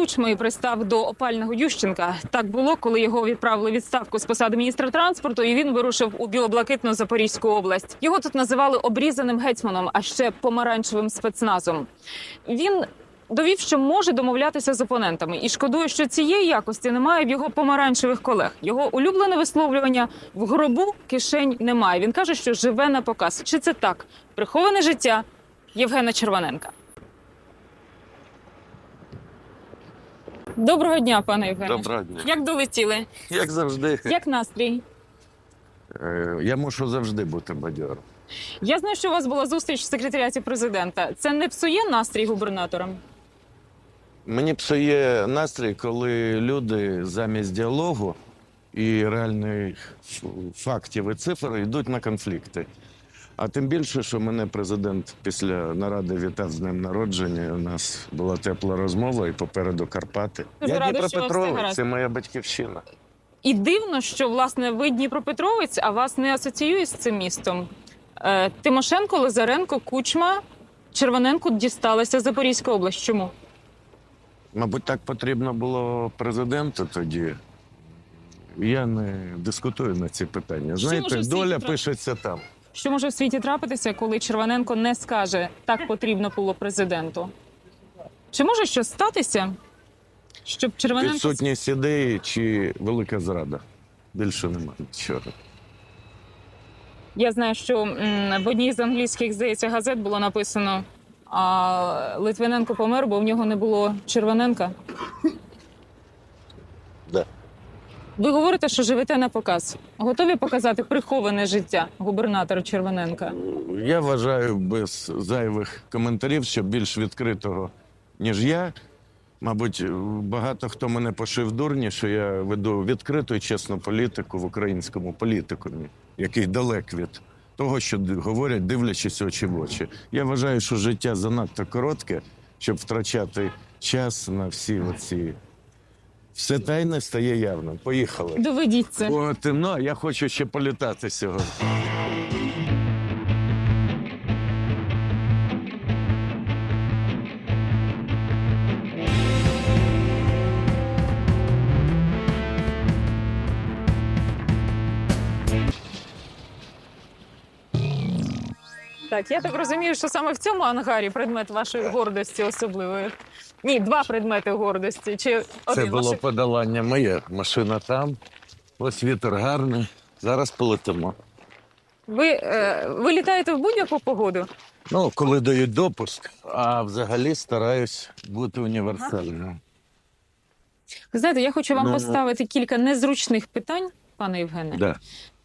Кучма пристав до опального Ющенка. Так було, коли його відправили відставку з посади міністра транспорту, і він вирушив у білоблакитну Запорізьку область. Його тут називали обрізаним гетьманом, а ще помаранчевим спецназом. Він довів, що може домовлятися з опонентами, і шкодує, що цієї якості немає в його помаранчевих колег. Його улюблене висловлювання в гробу кишень немає. Він каже, що живе на показ. Чи це так? Приховане життя Євгена Червоненка. Доброго дня, пане Євгене. Доброго дня. Як долетіли? Як завжди, Як настрій? Е, я мушу завжди бути бадьором. Я знаю, що у вас була зустріч в секретаріаті президента. Це не псує настрій губернаторам? Мені псує настрій, коли люди замість діалогу і реальних фактів і цифр йдуть на конфлікти. А тим більше, що мене президент після наради вітав з днем народження. У нас була тепла розмова і попереду Карпати. Дуже я рада, що у вас все Дніпропетровець, гаразд. це моя батьківщина. І дивно, що власне ви Дніпропетровець, а вас не асоціює з цим містом. Е, Тимошенко, Лазаренко, Кучма, Червоненку дісталася Запорізька область. Чому? Мабуть, так потрібно було президенту тоді. Я не дискутую на ці питання. Знаєте, доля пишеться там. Що може в світі трапитися, коли Червоненко не скаже так потрібно було президенту? Чи може щось статися, щоб Червоненко Відсутність ідеї чи велика зрада. Більше немає нічого. Я знаю, що в одній з англійських здається газет було написано: а Литвиненко помер, бо в нього не було Червоненка. Ви говорите, що живете на показ. Готові показати приховане життя губернатора Червоненка? Я вважаю без зайвих коментарів, що більш відкритого, ніж я. Мабуть, багато хто мене пошив дурні, що я веду відкриту і чесну політику в українському політикумі, який далек від того, що говорять, дивлячись очі в очі. Я вважаю, що життя занадто коротке, щоб втрачати час на всі оці. Все тайне стає явним. Поїхали. Доведіть це. О, темно, я хочу ще політати сьогодні. Так, я так розумію, що саме в цьому ангарі предмет вашої гордості особливої. Ні, два предмети гордості. Чи Це один було Ваші- подолання моє. Машина там. Ось вітер гарний. Зараз полетимо. Ви, е, ви літаєте в будь-яку погоду? Ну, коли дають допуск, а взагалі стараюсь бути універсальним. Ви знаєте, я хочу вам Ну, поставити кілька незручних питань, пане Євгене. Да.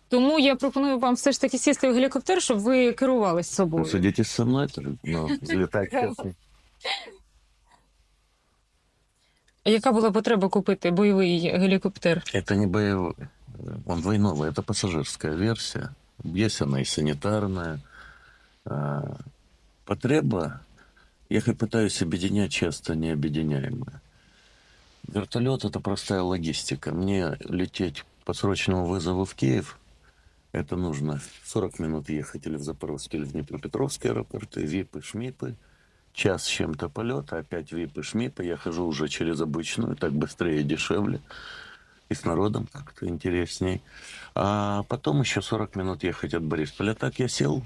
Тому я пропоную вам все ж таки сісти в гелікоптер, щоб ви керували собою. Ну, садитесь со мною, ну. А Яка була потреба купити бойовий гелікоптер? Это не боевой. Он войновый, это пассажирская версия. Есть она и санитарная. А, Потреба, я и пытаюсь объединять часто необъединяемые. Вертолет – это простая логистика. Мне лететь по срочному вызову в Киев, это нужно 40 минут ехать или в Запорожский, или в Днепропетровский аэропорты, ВИПы, ШМИПы. Час с чем-то полета, опять ВИПы, ШМИПы. Я хожу уже через обычную, так быстрее и дешевле. И с народом как-то интересней. А потом еще 40 минут ехать от Борисполя. Так я сел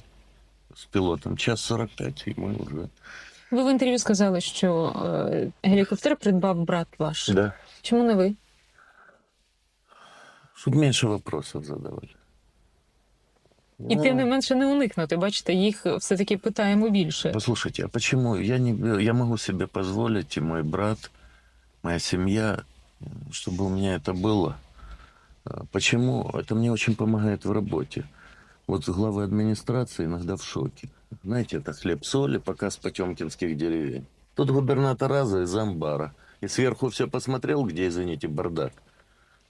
с пилотом, час 45, и мы уже... Ви в інтерв'ю сказали, що е, гелікоптер придбав брат ваш. Да. Чому не ви? Чтобы меньше вопросов задавали. І Ну, тим не менше не уникнути. Бачите, їх все-таки питаємо більше. Послушайте, а почему я не я могу себе позволить и мой брат, моя семья, чтобы у меня это было? А, Почему? Это мне очень помогает в работе. Вот главы администрации иногда в шоке. Знаете, это хлеб-соли, показ потемкинских деревень. Тут губернатор Раза из Амбара. И сверху все посмотрел, где, извините, бардак.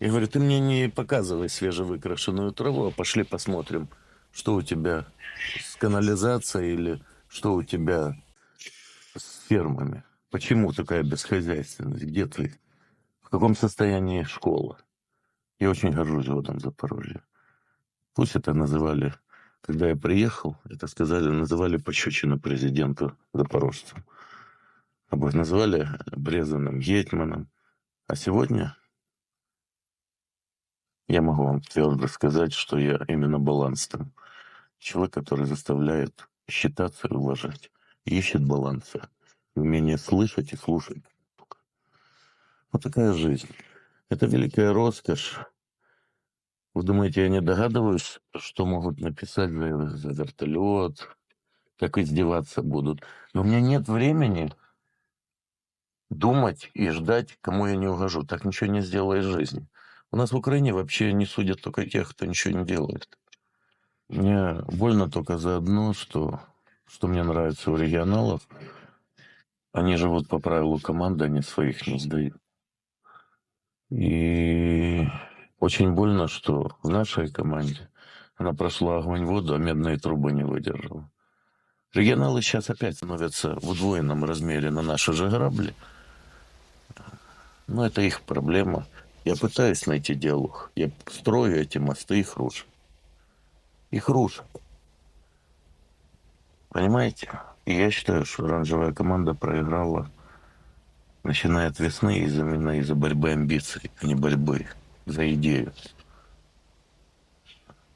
И говорю, ты мне не показывай свежевыкрашенную траву, а пошли посмотрим, что у тебя с канализацией или что у тебя с фермами. Почему такая бесхозяйственность? Где ты? В каком состоянии школа? Я очень горжусь годом Запорожья. Пусть это называли, когда я приехал, это сказали, называли пощечину президенту запорожцам. Обоих назвали обрезанным гетманом. А сегодня я могу вам твердо сказать, что я именно балансом. Человек, который заставляет считаться и уважать. Ищет баланса. Умение слышать и слушать. Вот такая жизнь. Это великая роскошь. Вы думаете, я не догадываюсь, что могут написать за, за вертолет, как издеваться будут? Но у меня нет времени думать и ждать, кому я не угожу. Так ничего не сделаешь в жизни. У нас в Украине вообще не судят только тех, кто ничего не делает. Мне больно только за одно, что, что мне нравится у регионалов. Они живут по правилу команды, они своих не сдают. И очень больно, что в нашей команде она прошла огонь-воду, а медные трубы не выдержала. Регионалы сейчас опять становятся в удвоенном размере на наши же грабли. Но это их проблема. Я пытаюсь найти диалог. Я строю эти мосты, их рушат. Их рушат. Понимаете? И я считаю, что оранжевая команда проиграла, начиная от весны, из-за именно из-за борьбы амбиций, а не борьбы за идею.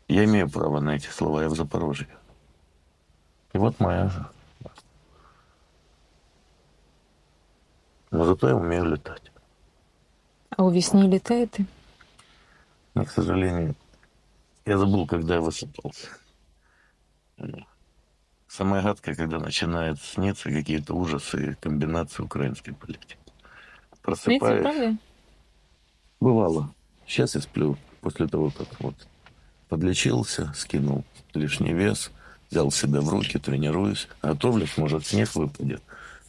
Я имею право на эти слова, я в Запорожье. И вот моя. Но зато я умею летать. А у вісні літаєте? Но, к сожалению, я забыл, когда я высыпался. Самое гадкое, когда начинают сниться какие-то ужасы и комбинации украинской политики. Сниться, Просыпаюсь. правда? Бывало. Сейчас я сплю после того, как вот подлечился, скинул лишний вес, взял себя в руки, тренируюсь, готовлюсь, может, снег выпадет.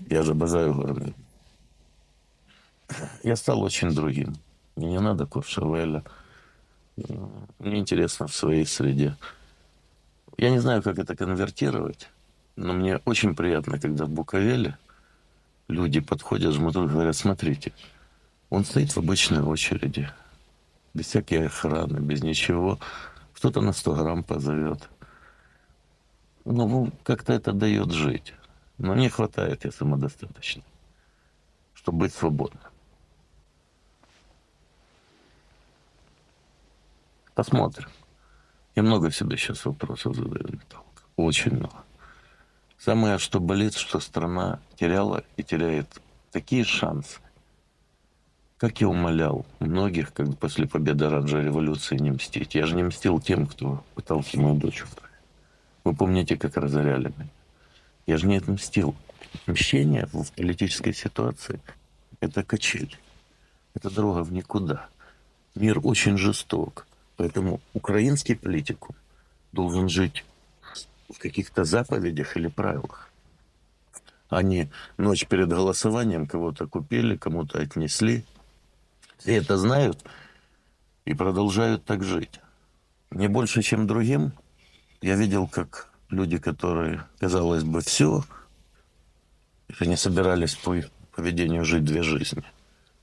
Я забазаю горы. Я стал очень другим. Мне не надо Куршавеля. Мне интересно в своей среде. Я не знаю, как это конвертировать, но мне очень приятно, когда в Буковеле люди подходят, жмут и говорят, смотрите, он стоит в обычной очереди, без всякой охраны, без ничего. Кто-то на 100 грамм позовет. Ну, как-то это дает жить. Но не хватает, я самодостаточно, чтобы быть свободным. Посмотрим. Я много себе сейчас вопросов задаю, Виталик. Очень много. Самое, что болит, что страна теряла и теряет такие шансы. Как я умолял многих, как после победы Раджа революции не мстить. Я же не мстил тем, кто пытался мою дочь убрать. Вы помните, как разоряли меня? Я же не отмстил. Мщение в политической ситуации – это качель. Это дорога в никуда. Мир очень жесток. Поэтому украинский политику должен жить в каких-то заповедях или правилах. Они ночь перед голосованием кого-то купили, кому-то отнесли. Все это знают и продолжают так жить. Не больше, чем другим, я видел, как люди, которые, казалось бы, все, они собирались по поведению жить две жизни.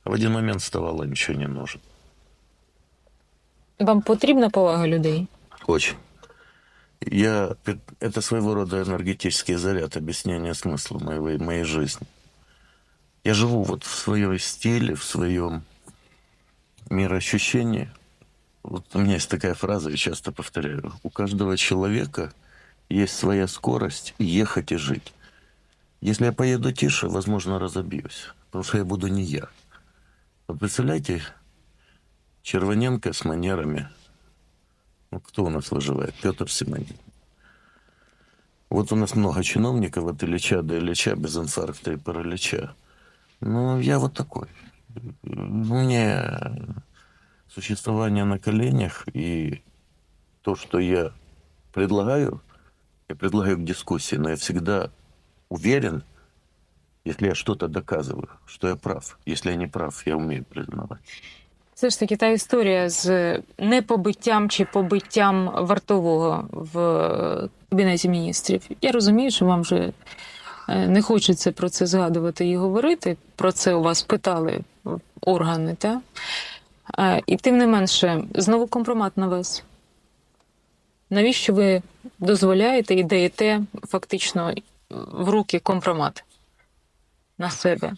А в один момент вставало, ничего не нужно. Вам потрібна повага людей? Очень. Я, это своего рода энергетический заряд объяснения смысла моей, моей жизни. Я живу вот в своем стиле, в своем мироощущении. Вот у меня есть такая фраза, я часто повторяю. У каждого человека есть своя скорость ехать и жить. Если я поеду тише, возможно, разобьюсь, потому что я буду не я. Вот представляете, Червоненко с манерами. Ну, кто у нас выживает? Петр Симонин. Вот у нас много чиновников от Ильича до Ильича без инфаркта и паралича. Ну, я вот такой. Мне существование на коленях и то, что я предлагаю, я предлагаю к дискуссии, но я всегда уверен, если я что-то доказываю, что я прав. Если я не прав, я умею признавать. Все ж таки та історія з непобиттям чи побиттям вартового в кабінеті міністрів. Я розумію, що вам вже е, не хочеться про це згадувати і говорити. Про це у вас питали органи, та? Е, І тим не менше, знову компромат на вас. Навіщо ви дозволяєте і даєте фактично в руки компромат? на себе?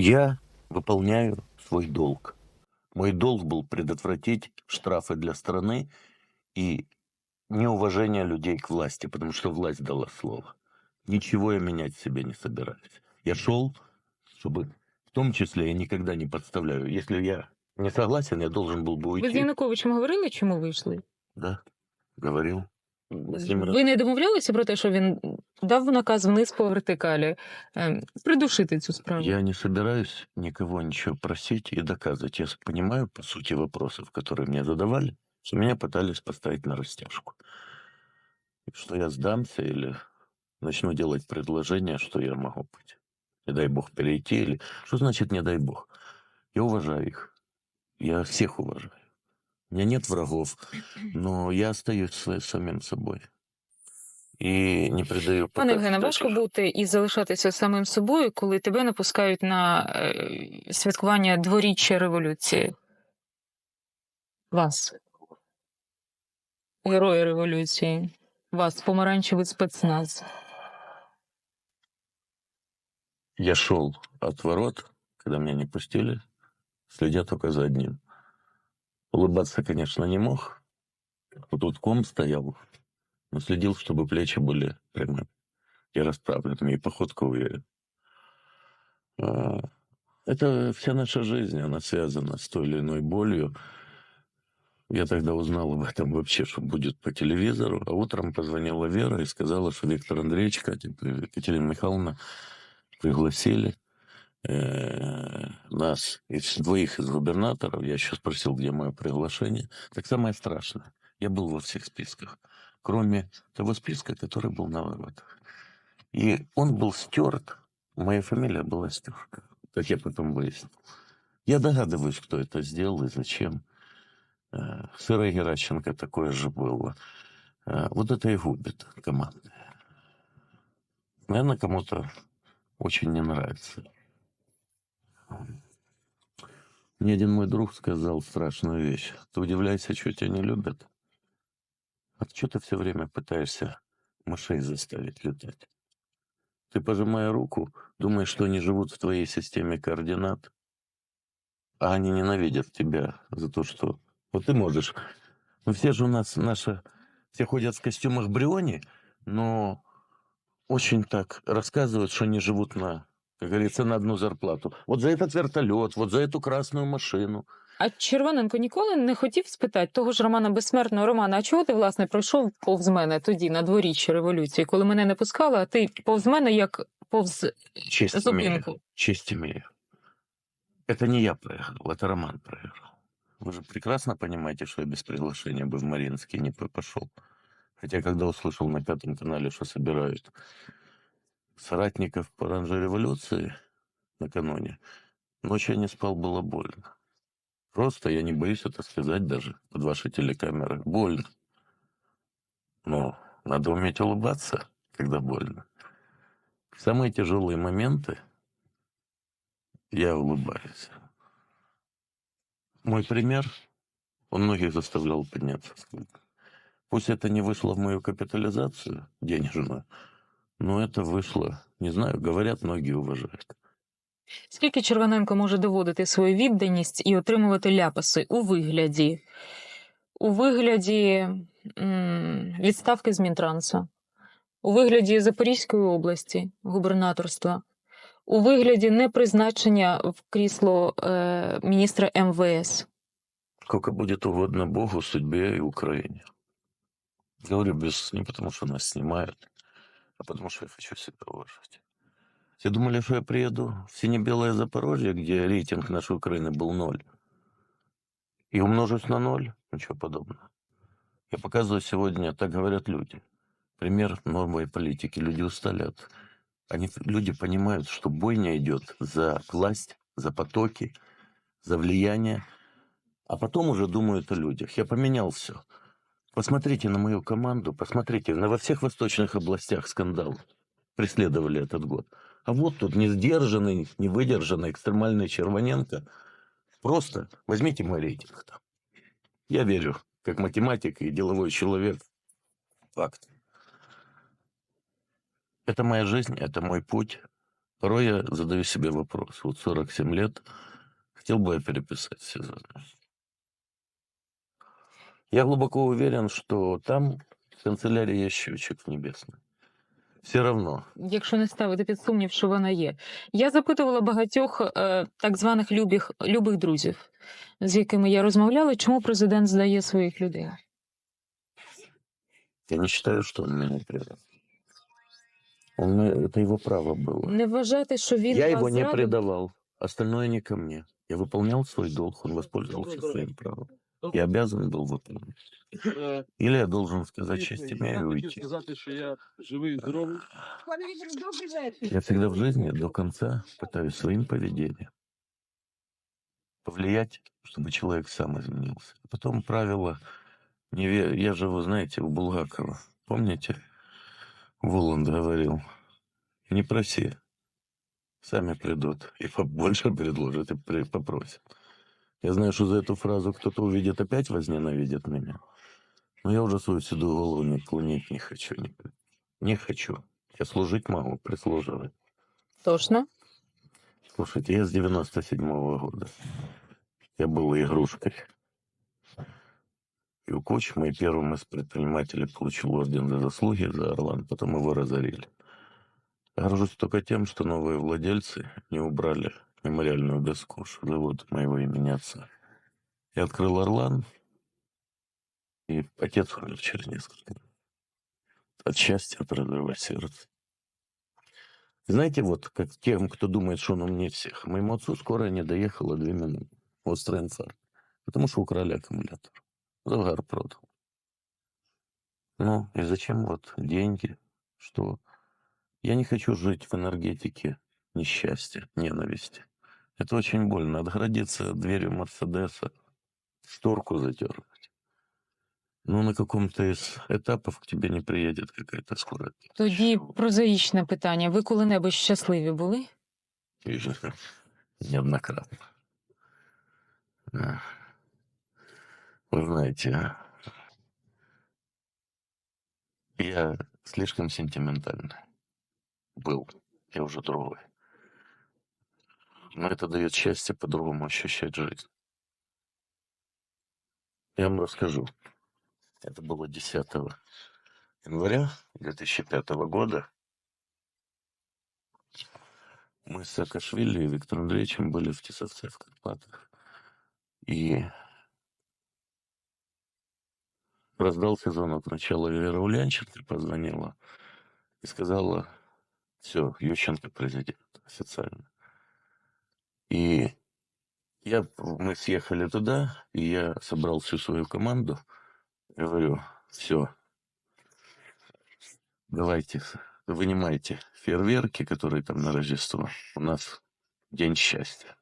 Я выполняю свой долг. Мой долг был предотвратить штрафы для страны и неуважение людей к власти, потому что власть дала слово. Ничего я менять в себе не собираюсь. Я шел, чтобы, в том числе, я никогда не подставляю. Если я не согласен, я должен был бы Ви з уйти. Януковичем говорили, чому вийшли? Да, говорил. Ним Ви не домовлялися про те, що він дав наказ вниз по вертикалі ем, придушити цю справу? Я не собираюсь никого ничего просить и доказывать. Я с- понимаю по сути вопросов, которые мне задавали, что меня пытались поставить на растяжку. Что я сдамся или начну делать предложение, что я могу быть. Не дай бог перейти или... Что значит не дай бог? Я уважаю их. Я всех уважаю. У меня нет врагов, но я остаюсь своим самим собой. И не придаю... Пане пока Євгене, важко бути і залишатися самим собою, коли тебе не пускають на е, святкування дворіччя революції. Вас. Герої революції. Вас, помаранчевий спецназ. Я шел от ворот, когда меня не пустили, следя только за одним. Улыбаться, конечно, не мог. Тут ком стоял, но следил, чтобы плечи были прямыми и расправленными, и походка уверен. Это вся наша жизнь, она связана с той или иной болью. Я тогда узнал об этом вообще, что будет по телевизору. А утром позвонила Вера и сказала, что Виктор Андреевич, Катя, Екатерина Михайловна пригласили э, нас, из двоих из губернаторов. Я еще спросил, где мое приглашение. Так самое страшное. Я был во всех списках, кроме того списка, который был на воротах. И он был стерт. Моя фамилия была стерта, как я потом выяснил. Я догадываюсь, кто это сделал и зачем. Э, С Ирой такое же было. Э, Вот это и губит команды. Наверное, кому-то очень не нравится. Мне один мой друг сказал страшную вещь. Ты удивляйся, что тебя не любят. А что ты все время пытаешься мышей заставить летать? Ты, пожимая руку, думаешь, что они живут в твоей системе координат, а они ненавидят тебя за то, что... Вот ты можешь... Ну, все же у нас наши... Все ходят в костюмах Бриони, но очень так рассказывают, что они живут на, как говорится, на одну зарплату. Вот за этот вертолет, вот за эту красную машину. А Червоненко ніколи не хотів спитати того ж Романа Безсмертного Романа, а чого ти, власне, пройшов повз мене тоді на дворіччі революції, коли мене не пускали, а ти повз мене як повз Честь имею. зупинку? Честь имею. Это не я проиграл, это Роман проиграл. Вы же прекрасно понимаете, что я без приглашения бы в Мариинский не п- пошел. Хотя, когда услышал на Пятом канале, что собирают соратников по оранжевой революции накануне, ночью я не спал, было больно. Просто я не боюсь это сказать даже под ваши телекамеры. Больно. Но надо уметь улыбаться, когда больно. В самые тяжелые моменты я улыбаюсь. Мой пример, он многих заставлял подняться. Пусть это не вышло в мою капитализацию денежную, но это вышло, не знаю, говорят, многие уважают. Скільки Червоненко може доводити свою відданість і отримувати ляпаси у вигляді, у вигляді м, відставки з Мінтрансу, у вигляді Запорізької області, губернаторства, у вигляді непризначення в крісло е, міністра МВС. Сколько будет угодно Богу, судьбе и Украине. Говорю без не потому, что нас снимают, а потому, что я хочу себя уважать. Все думали, что я приеду в сине-белое Запорожье, где рейтинг нашей Украины был ноль, и умножусь на ноль? Ничего подобного. Я показываю сегодня, так говорят люди, пример новой политики. Люди устали от... Они, люди понимают, что бойня идет за власть, за потоки, за влияние, а потом уже думают о людях. Я поменял все. Посмотрите на мою команду, посмотрите, на во всех восточных областях скандал преследовали этот год. А вот тут несдержанный, невыдержанный, экстремальный Червоненко. Просто возьмите мой рейтинг там. Я верю, как математик и деловой человек. Факт. Это моя жизнь, это мой путь. Порой я задаю себе вопрос. Вот 47 лет, хотел бы я переписать сезон. Я глубоко уверен, что там в канцелярии есть счетчик небесный. Все равно. Якщо не ставити під сумнів, що вона є. Я запитувала багатьох е, так званих любих, любих друзів, з якими я розмовляла, чому президент здає своїх людей. Я не считаю, что он меня предал. Он, э, это его право было. Не вважайте, що він Я вас его не зрадив? предавал. Остальное не ко мне. Я выполнял свой долг, он воспользовался своим правом. Я обязан был выполнить. Е, Или я должен сказать честь дійсно, имя и я хотів уйти. сказати, що я живий, здоровий. Пане Вікторе, добрий вечір. Я всегда в жизни до конца пытаюсь своим поведением повлиять, чтобы человек сам изменился. А Потом правило, не ве- я же, вы знаете, у Булгакова, помните, Воланд говорил, не проси, сами придут, и побольше предложат, и при- попросят. Я знаю, что за эту фразу кто-то увидит, опять возненавидит меня. Но я уже свою седую голову не клонить не хочу. Не, не хочу. Я служить могу, прислуживать. Точно. Слушайте, я с 97 года. Я был игрушкой. И у Кочма, и первым из предпринимателей получил орден за заслуги за Орлан, потом его разорили. Горжусь только тем, что новые владельцы не убрали мемориальную доску, что зовут моего имени отца. Я открыл Орлан, и отец умер через несколько дней. От счастья, от разрыва сердца. Знаете, вот как тем, кто думает, что он умнее всех. Моему отцу скорая не доехала две минуты. Острый инфаркт. Потому что украли аккумулятор. Загар продал. Ну, и зачем вот деньги? Что? Я не хочу жить в энергетике несчастья, ненависти. Это очень больно. Отгородиться от дверью Мерседеса, шторку задергать. Ну, на каком-то из этапов к тебе не приедет какая-то скорая. Тоді прозаїчне питання. Ви коли-небудь щасливі були? И неоднократно. Да. Вы знаете, я слишком сентиментальный был. Я уже другой. Но это дает счастье по-другому ощущать жизнь. Я вам расскажу. Это было 10 января 2005 года. Мы с Саакашвили и Виктором Андреевичем были в Тесовце в Карпатах. И раздался звонок. Сначала Вера Ульянченко позвонила и сказала, все, Ющенко президент официально. И я, мы съехали туда, и я собрал всю свою команду. Говорю, все, давайте, вынимайте фейерверки, которые там на Рождество. У нас день счастья.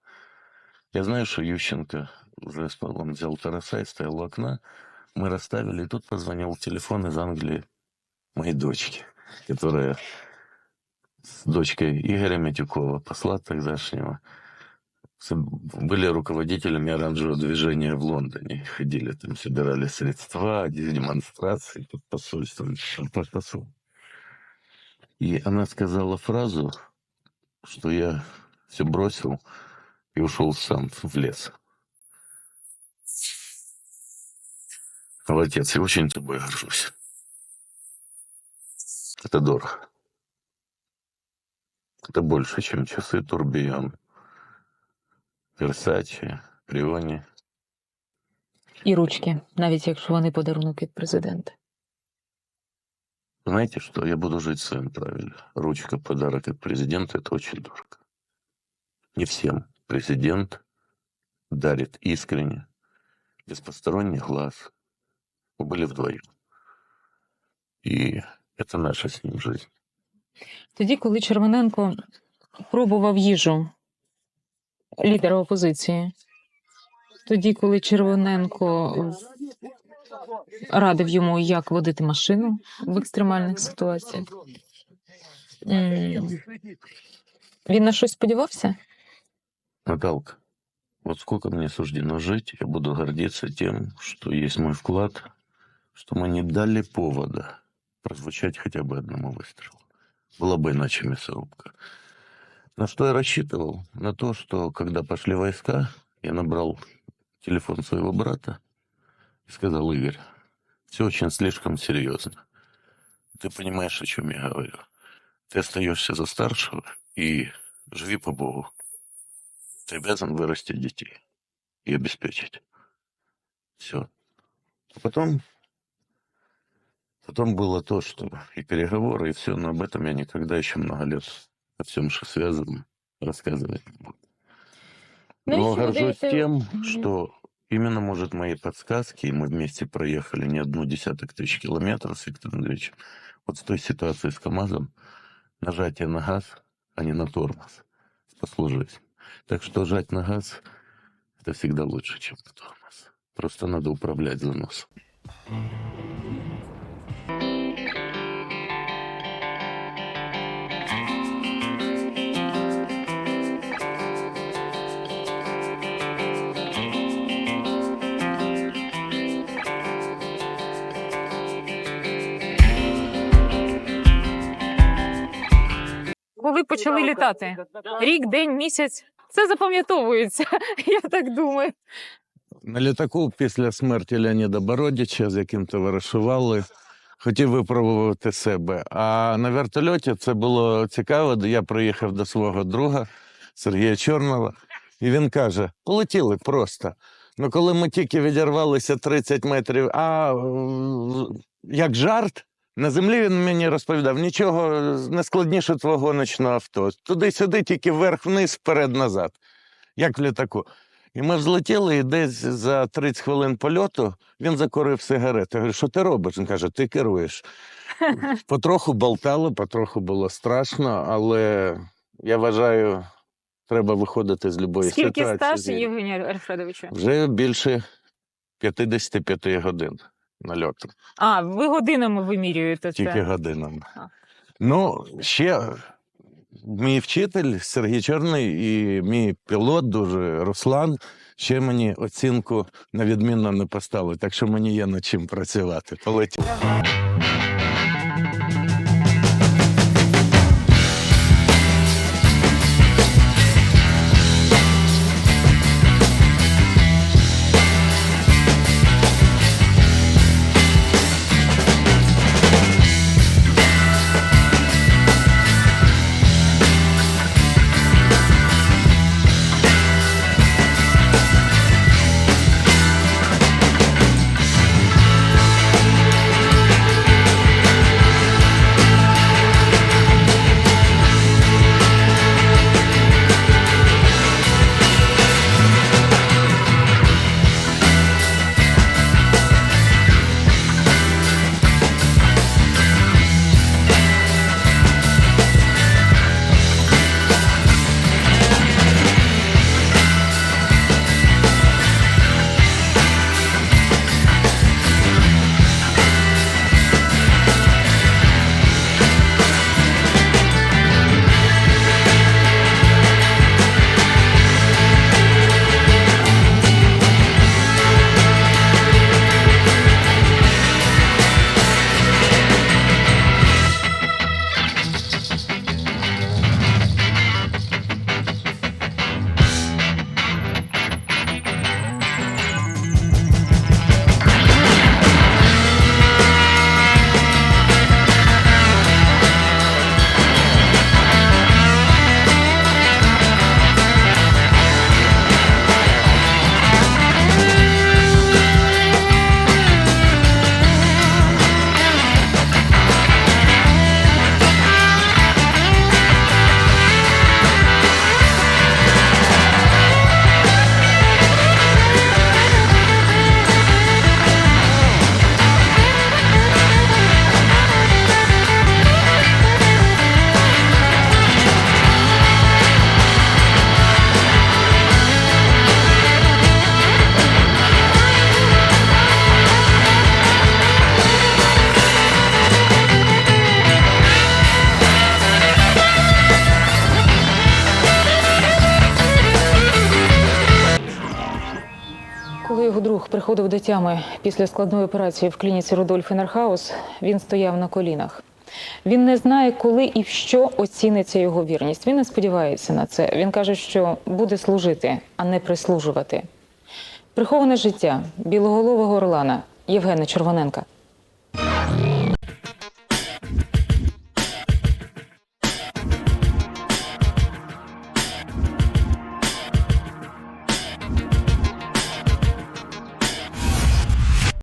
Я знаю, что Ющенко уже спал, он взял Тараса и стоял у окна. Мы расставили, и тут позвонил телефон из Англии моей дочки, которая с дочкой Игоря Митюкова, посла тогдашнего, были руководителями оранжевого движения в Лондоне. Ходили там, собирали средства, демонстрации под посольством, под. И она сказала фразу, что я все бросил и ушел сам в лес. Отец, я очень тобой горжусь. Это дорого. Это больше, чем часы Турбион, Версачи, Приони. І ручки, навіть якщо вони подарунок від президента. Знаете что? Я буду жить в своем правиле. Ручка, подарок от президента – это очень дорого. Не всем президент дарит искренне, без посторонних глаз. Мы были вдвоем. И это наша с ним жизнь. Тоді, коли Червоненко пробував їжу лідера опозиції, тоді, коли Червоненко радив йому, як водити машину в екстремальних ситуаціях, м, він на щось сподівався? Наталка, вот сколько мне суждено жить, я буду гордиться тем, что есть мой вклад, что мы не дали повода прозвучать хотя бы одному выстрелу. была бы иначе мясорубка. На что я рассчитывал? На то, что когда пошли войска, я набрал телефон своего брата и сказал, Игорь, все очень слишком серьезно. Ты понимаешь, о чем я говорю. Ты остаешься за старшего и живи по Богу. Ты обязан вырастить детей и обеспечить. Все. А потом, потом было то, что и переговоры, и все, но об этом я никогда еще много лет о всем, что связано, рассказывать не буду. Ну, Но еще горжусь даете- тем, что именно, может, мои подсказки, и мы вместе проехали не одну десяток тысяч километров с Виктором Андреевичем, вот с той ситуацией с КАМАЗом, нажатие на газ, а не на тормоз, спасло жизнь. Так что жать на газ – это всегда лучше, чем на тормоз. Просто надо управлять заносом. Коли почали літати? Рік, день, місяць. Це запам'ятовується, я так думаю. На літаку після смерті Леоніда Бородіча, з яким товаришували, хотів випробувати себе. А на вертольоті це було цікаво. Я приїхав до свого друга Сергія Чорнова, і він каже: полетіли просто. Ну, коли ми тільки відірвалися 30 метрів, а як жарт, на землі він мені розповідав: нічого не складніше твого гоночного авто. Туди-сюди, тільки вверх-вниз, вперед-назад, як в літаку. І ми взлетіли, і десь за 30 хвилин польоту він закурив сигарету. Я говорю, що ти робиш? Він каже, ти керуєш. Потроху болтало, потроху було страшно, але я вважаю, треба виходити з будь-якої Скільки ситуації. стаж, з. Євгенія Альфредовичу? Вже більше 55 годин нальоту, А, ви годинами вимірюєте це. тільки годинами. А. Ну, ще мій вчитель Сергій Чорний і мій пілот, дуже Руслан, ще мені оцінку на відмінно не поставили, так що мені є над чим працювати. Полетів. Приходив до тями після складної операції в клініці Рудольф Інерхаус, він стояв на колінах. Він не знає, коли і в що оціниться його вірність. Він не сподівається на це. Він каже, що буде служити, а не прислужувати. Приховане життя білоголового Орлана Євгена Червоненка.